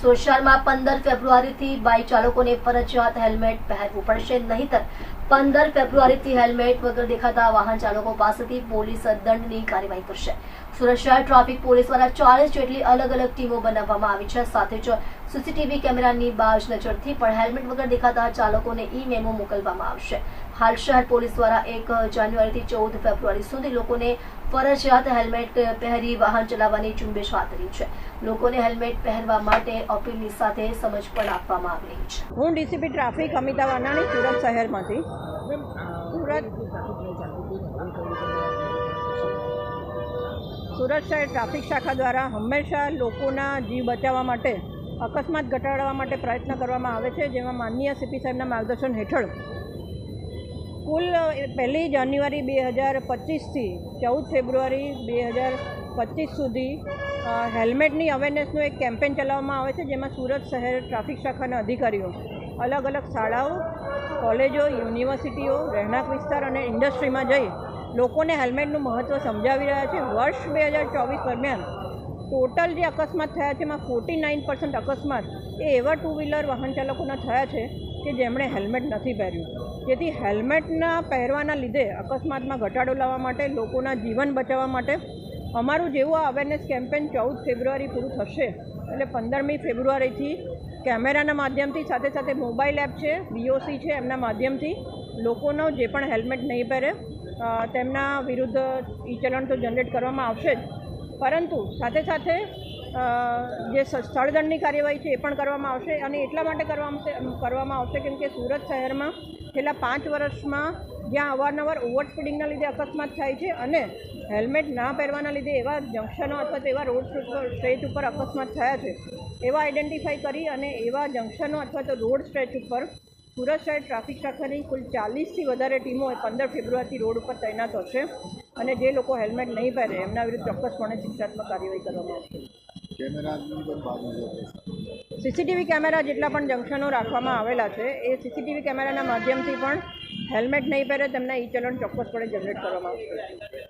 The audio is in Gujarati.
સોશિયાલમાં પંદર ફેબ્રુઆરીથી બાઇક ચાલકોને ફરજિયાત હેલ્મેટ પહેરવું પડશે. નહીતર પંદર ફેબ્રુઆરીથી હેલ્મેટ વગર દેખાતા વાહન ચાલકો પાસેથી પોલીસ દંડની કાર્યવાહી કરશે. સુરત શહેર ટ્રાફિક પોલીસ દ્વારા ચાલીસ જેટલી અલગ અલગ ટીમો બનાવવામાં આવી છે. સાથે જ સીસીટીવી કેમેરાની બાજ નજરથી પણ હેલ્મેટ વગર દેખાતા ચાલકોને ઈ મેમો મોકલવામાં આવશે. હાલ શહેર પોલીસ દ્વારા એક જાન્યુઆરીથી ચૌદ ફેબ્રુઆરી સુધી લોકોને ફરજિયાત હેલ્મેટ પહેરી વાહન ચલાવવાની ઝુંબેશ હાથ ધરી છે. લોકોને હેલ્મેટ પહેરવા માટે અપીલની સાથે સમજ પણ આપવામાં આવી રહી છે. હું ડીસીપી ટ્રાફિક અમિતા વાનાણી સુરત શહેરમાંથી. સુરત. સુરત શહેર ટ્રાફિક શાખા દ્વારા હંમેશા લોકોના જીવ બચાવવા માટે અકસ્માત ઘટાડવા માટે પ્રયત્ન કરવામાં આવે છે, જેમાં માનનીય સીપી સાહેબના માર્ગદર્શન હેઠળ કુલ પહેલી જાન્યુઆરી બે હજાર પચીસથી ચૌદ ફેબ્રુઆરી બે હજાર પચીસ સુધી હેલ્મેટની અવેરનેસનું એક કેમ્પેન ચલાવવામાં આવે છે, જેમાં સુરત શહેર ટ્રાફિક શાખાના અધિકારીઓ, અલગ અલગ શાળાઓ, કોલેજો, યુનિવર્સિટીઓ, રહેણાંક વિસ્તાર અને ઇન્ડસ્ટ્રીમાં જઈ લોકોને હેલ્મેટનું મહત્ત્વ સમજાવી રહ્યા છે. વર્ષ બે હજાર ચોવીસ દરમિયાન ટોટલ જે અકસ્માત થયા છે, એમાં ફોર્ટી નાઇન પર્સન્ટ અકસ્માત એ એવા ટુ વ્હીલર વાહન ચાલકોના થયા છે કે જેમણે હેલ્મેટ નથી પહેર્યું. જેથી હેલ્મેટના પહેરવાના લીધે અકસ્માતમાં ઘટાડો લાવવા માટે, લોકોના જીવન બચાવવા માટે અમારું જેવું અવેરનેસ કેમ્પેન ચૌદ ફેબ્રુઆરી પૂરું થશે. એટલે પંદરમી ફેબ્રુઆરીથી કેમેરાના માધ્યમથી, સાથે સાથે મોબાઈલ એપ છે બીઓસી છે, એમના માધ્યમથી લોકોનો જે પણ હેલ્મેટ નહીં પહેરે તેમના વિરુદ્ધ ઈ ચલણ તો જનરેટ કરવામાં આવશે જ. પરંતુ સાથે સાથે જે સ્થળદંડની કાર્યવાહી છે એ પણ કરવામાં આવશે અને એટલા માટે કરવામાં કરવામાં આવશે કેમ કે સુરત શહેરમાં છેલ્લા પાંચ વર્ષમાં જ્યાં અવારનવાર ઓવર લીધે અકસ્માત થાય છે અને હેલ્મેટ ના પહેરવાના લીધે એવા જંક્શનો અથવા તો એવા રોડ સ્ટ્રેચ ઉપર અકસ્માત થયા છે. એવા આઈડેન્ટિફાઈ કરી અને એવા જંક્શનો અથવા તો રોડ સ્ટ્રેચ ઉપર સુરત શહેર ટ્રાફિક શાખાની કુલ ચાલીસથી વધારે ટીમો પંદર ફેબ્રુઆરીથી રોડ ઉપર તૈનાત હશે. અને જે લોકો હેલ્મેટ નહીં પહેરે એમના વિરુદ્ધ ચોક્કસપણે શિક્ષાત્મક કાર્યવાહી કરવામાં આવશે. સીસીટીવી કેમેરા જેટલા પણ જંક્શનો રાખવામાં આવેલા છે એ સીસીટીવી કેમેરાના માધ્યમથી પણ હેલ્મેટ નહીં પહેરે તેમના ઈ ચલણ ચોક્કસપણે જનરેટ કરવામાં આવશે.